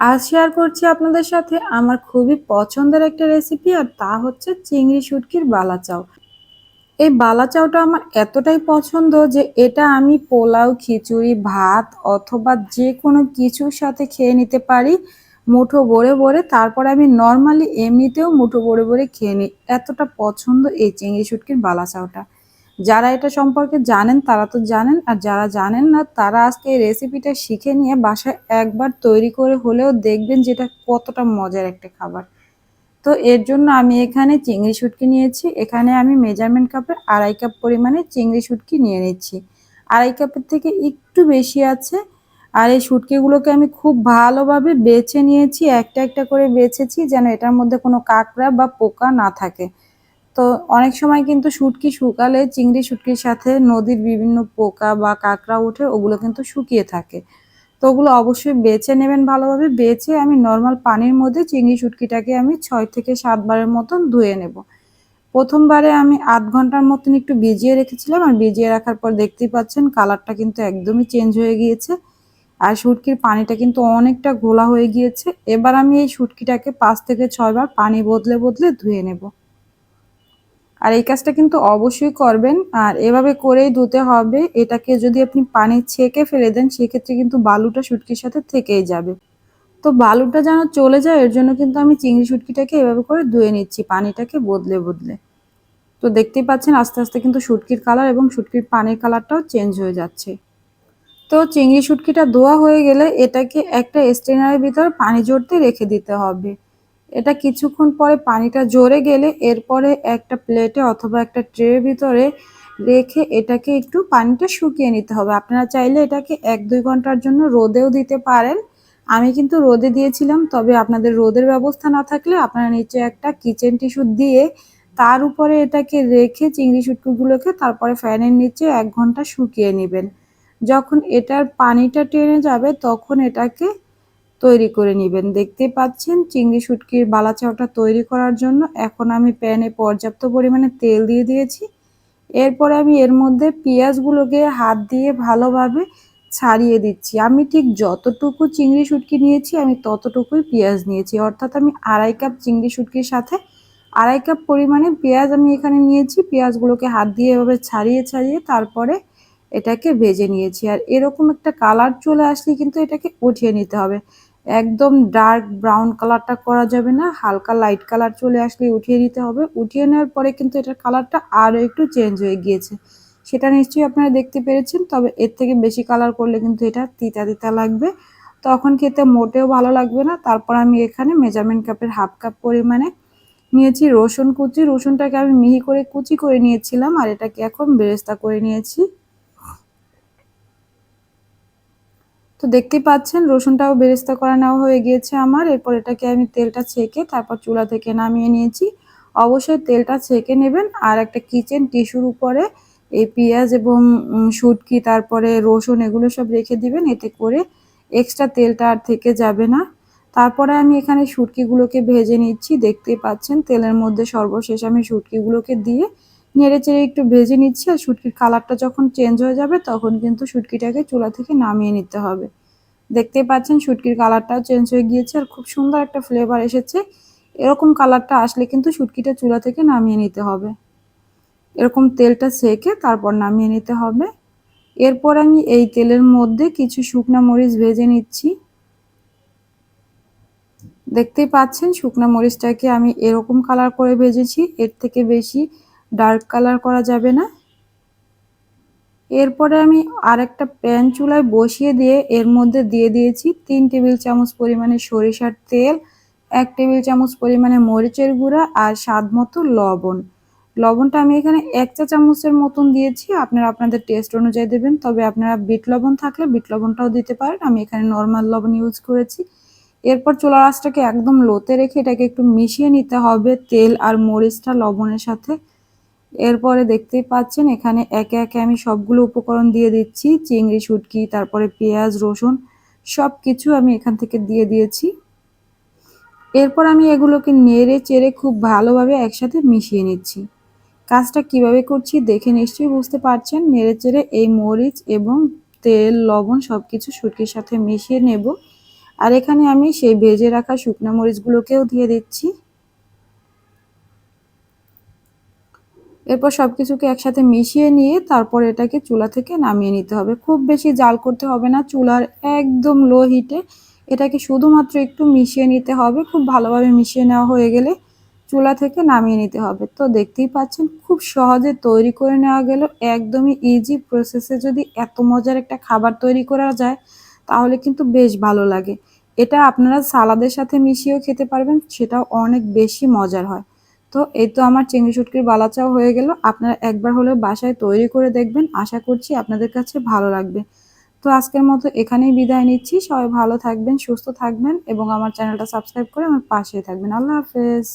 আজ শেয়ার করছি আপনাদের সাথে আমার খুবই পছন্দের একটা রেসিপি আর তা হচ্ছে চিংড়ি শুটকির বালা চাও এই বালা চাউটা আমার এতটাই পছন্দ যে এটা আমি পোলাও, খিচুড়ি, ভাত অথবা যে কোনো কিছুর সাথে খেয়ে নিতে পারি। মুঠো ভরে ভরে তারপরে আমি নর্মালি এমনিতেও মুঠো ভরে ভরে খেয়ে নিই। এতটা পছন্দ এই চিংড়ি শুটকির বালা চাউটা যারা এটা সম্পর্কে জানেন তারা তো জানেন, আর যারা জানেন না তারা আজকে এই রেসিপিটা শিখে নিয়ে বাসায় একবার তৈরি করে হলেও দেখবেন যেটা কতটা মজার একটা খাবার। তো এর জন্য আমি এখানে চিংড়ি শুটকি নিয়েছি, এখানে আমি মেজারমেন্ট কাপে আড়াই কাপ পরিমাণে চিংড়ি শুটকি নিয়ে নিচ্ছি। আড়াই কাপের থেকে একটু বেশি আছে, আর এই শুটকিগুলোকে আমি খুব ভালোভাবে বেছে নিয়েছি, একটা একটা করে বেছেছি যেন এটার মধ্যে কোনো কাঁকড়া বা পোকা না থাকে। তো অনেক সময় কিন্তু শুটকি শুকালে চিংড়ি শুটকির সাথে নদীর বিভিন্ন পোকা বা কাঁকড়া ওঠে, ওগুলো কিন্তু শুকিয়ে থাকে। তো ওগুলো অবশ্যই বেছে নেবেন ভালোভাবে। বেছে আমি নর্মাল পানির মধ্যে চিংড়ি শুটকিটাকে আমি ছয় থেকে সাতবারের মতন ধুয়ে নেব। প্রথমবারে আমি আধ ঘণ্টার মতন একটু ভিজিয়ে রেখেছিলাম। আর ভিজিয়ে রাখার পর দেখতেই পাচ্ছেন কালারটা কিন্তু একদমই চেঞ্জ হয়ে গিয়েছে। আর শুটকির পানিটা কিন্তু অনেকটা ঘোলা হয়ে গিয়েছে। এবার আমি এই শুটকিটাকে পাঁচ থেকে ছয়বার পানি বদলে বদলে ধুয়ে নেব। আর এই কাজটা কিন্তু অবশ্যই করবেন। আর এভাবে করেই ধুতে হবে। এটাকে যদি আপনি পানি ছেঁকে ফেলে দেন, সেক্ষেত্রে কিন্তু বালুটা শুটকির সাথে থেকেই যাবে। তো বালুটা যেন চলে যায়, এর জন্য কিন্তু আমি চিংড়ি শুটকিটাকে এভাবে করে ধুয়ে নিচ্ছি, পানিটাকে বদলে বদলে। তো দেখতেই পাচ্ছেন, আস্তে আস্তে কিন্তু শুটকির কালার এবং শুটকির পানির কালারটাও চেঞ্জ হয়ে যাচ্ছে। তো চিংড়ি শুটকিটা ধোয়া হয়ে গেলে এটাকে একটা স্ট্রেনারের ভিতর পানি জড়তে রেখে দিতে হবে। এটা কিছুক্ষণ পরে পানিটা জোরে গেলে এরপরে একটা প্লেটে অথবা একটা ট্রের ভিতরে রেখে এটাকে একটু পানিটা শুকিয়ে নিতে হবে। আপনারা চাইলে এটাকে এক দুই ঘণ্টার জন্য রোদেও দিতে পারেন। আমি কিন্তু রোদে দিয়েছিলাম, তবে আপনাদের রোদের ব্যবস্থা না থাকলে আপনারা নিচে একটা কিচেন টিস্যু দিয়ে তার উপরে এটাকে রেখে চিংড়ি শুটকিগুলোকে তারপরে ফ্যানের নিচে এক ঘণ্টা শুকিয়ে নেবেন। যখন এটার পানিটা টেনে যাবে, তখন এটাকে তৈরি করে নেবেন। দেখতে পাচ্ছেন চিংড়ি শুটকির বালা চাউটা তৈরি করার জন্য এখন আমি প্যানে পর্যাপ্ত পরিমাণে তেল দিয়ে দিয়েছি। এরপরে আমি এর মধ্যে পেঁয়াজগুলোকে হাত দিয়ে ভালোভাবে ছাড়িয়ে দিচ্ছি। আমি ঠিক যতটুকু চিংড়ি শুটকি নিয়েছি, আমি ততটুকুই পেঁয়াজ নিয়েছি। অর্থাৎ আমি আড়াই কাপ চিংড়ি শুটকির সাথে আড়াই কাপ পরিমাণে পেঁয়াজ আমি এখানে নিয়েছি। পেঁয়াজগুলোকে হাত দিয়ে এভাবে ছাড়িয়ে ছাড়িয়ে তারপরে এটাকে ভেজে নিয়েছি। আর এরকম একটা কালার চলে আসলে কিন্তু এটাকে উঠিয়ে নিতে হবে। একদম ডার্ক ব্রাউন কালারটা করা যাবে না, হালকা লাইট কালার চলে আসলে উঠিয়ে দিতে হবে। উঠিয়ে নেওয়ার পরে কিন্তু এটার কালারটা আরও একটু চেঞ্জ হয়ে গিয়েছে। সেটা নিশ্চয়ই আপনারা দেখতে পেরেছেন, তবে এর থেকে বেশি কালার করলে কিন্তু এটা তিতা তিতা লাগবে। তখন খেতে মোটেও ভালো লাগবে না। তারপর আমি এখানে মেজারমেন্ট কাপের হাফ কাপ পরিমাণে নিয়েছি রসুন কুচি। রসুনটাকে আমি মিহি করে কুচি করে নিয়েছিলাম আর এটাকে এখন বেরেস্তা করে নিয়েছি। তো দেখতেই পাচ্ছেন, রসুনটাও বেরেস্তা করা নেওয়া হয়ে গিয়েছে আমার। এরপর এটাকে আমি তেলটা ছেঁকে তারপর চুলা থেকে নামিয়ে নিয়েছি। অবশ্যই তেলটা ছেঁকে নেবেন আর একটা কিচেন টিস্যুর উপরে এই পেঁয়াজ এবং শুটকি, তারপরে রসুন এগুলো সব রেখে দিবেন। এতে করে এক্সট্রা তেলটা আর থেকে যাবে না। তারপরে আমি এখানে শুটকিগুলোকে ভেজে নিচ্ছি। দেখতেই পাচ্ছেন, তেলের মধ্যে সর্বশেষ আমি শুটকিগুলোকে দিয়ে নেড়ে চেড়ে একটু ভেজে নিচ্ছি আর শুটকির কালারটা যখন চেঞ্জ হয়ে যাবে তখন কিন্তু শুটকিটাকে চুলা থেকে নামিয়ে নিতে হবে। দেখতেই পাচ্ছেন শুটকির কালারটাও চেঞ্জ হয়ে গিয়েছে আর খুব সুন্দর একটা ফ্লেভার এসেছে। এরকম কালারটা আসলে কিন্তু শুটকিটা চুলা থেকে নামিয়ে নিতে হবে। এরকম তেলটা সেকে তারপর নামিয়ে নিতে হবে। এরপর আমি এই তেলের মধ্যে কিছু শুকনা মরিচ ভেজে নিচ্ছি। দেখতেই পাচ্ছেন শুকনা মরিচটাকে আমি এরকম কালার করে ভেজেছি। এর থেকে বেশি ডার্ক কালার করা যাবে না। এরপরে আমি আরেকটা প্যান চুলায় বসিয়ে দিয়ে এর মধ্যে দিয়ে দিয়েছি তিন টেবিল চামচ পরিমাণে সরিষার তেল, এক টেবিল চামচ পরিমাণে মরিচের গুঁড়া আর স্বাদ মতো লবণ। লবণটা আমি এখানে এক চা চামচের মতন দিয়েছি, আপনারা আপনাদের টেস্ট অনুযায়ী দেবেন, তবে আপনারা বিট লবণ থাকলে বিট লবণটাও দিতে পারেন, আমি এখানে নর্মাল লবণ ইউজ করেছি। এরপর চোলা রাসটাকে একদম লোতে রেখে এটাকে একটু মিশিয়ে নিতে হবে তেল আর মরিচটা লবণের সাথে। এরপরে দেখতেই পাচ্ছেন, এখানে একে একে আমি সবগুলো উপকরণ দিয়ে দিচ্ছি, চিংড়ি, শুটকি, তারপরে পেঁয়াজ, রসুন সব কিছু আমি এখান থেকে দিয়ে দিয়েছি। এরপর আমি এগুলোকে নেড়ে চেড়ে খুব ভালোভাবে একসাথে মিশিয়ে নিচ্ছি। কাজটা কীভাবে করছি দেখে নিশ্চয়ই বুঝতে পারছেন, নেড়ে চেড়ে এই মরিচ এবং তেল, লবণ সব কিছু শুটকির সাথে মিশিয়ে নেব। আর এখানে আমি সেই ভেজে রাখা শুকনো মরিচগুলোকেও দিয়ে দিচ্ছি। এরপর সব কিছুকে একসাথে মিশিয়ে নিয়ে তারপর এটাকে চুলা থেকে নামিয়ে নিতে হবে। খুব বেশি জাল করতে হবে না, চুলার একদম লো হিটে এটাকে শুধুমাত্র একটু মিশিয়ে নিতে হবে, খুব ভালোভাবে মিশিয়ে নেওয়া হয়ে গেলে চুলা থেকে নামিয়ে নিতে হবে। তো দেখতেই পাচ্ছেন, খুব সহজে তৈরি করে নেওয়া গেল, একদমই ইজি প্রসেসে যদি এত মজার একটা খাবার তৈরি করা যায়, তাহলে কিন্তু বেশ ভালো লাগে। এটা আপনারা সালাদের সাথে মিশিয়েও খেতে পারবেন, সেটাও অনেক বেশি মজার হয়। তো এই তো আমার চিংড়ি শুটকির বালাচাও হয়ে গেল। আপনারা একবার হলেও বাসায় তৈরি করে দেখবেন। আশা করছি আপনাদের কাছে ভালো লাগবে। তো আজকের মতো এখানেই বিদায় নিচ্ছি। সবাই ভালো থাকবেন, সুস্থ থাকবেন এবং আমার চ্যানেলটা সাবস্ক্রাইব করে আমার পাশে থাকবেন। আল্লাহ হাফেজ।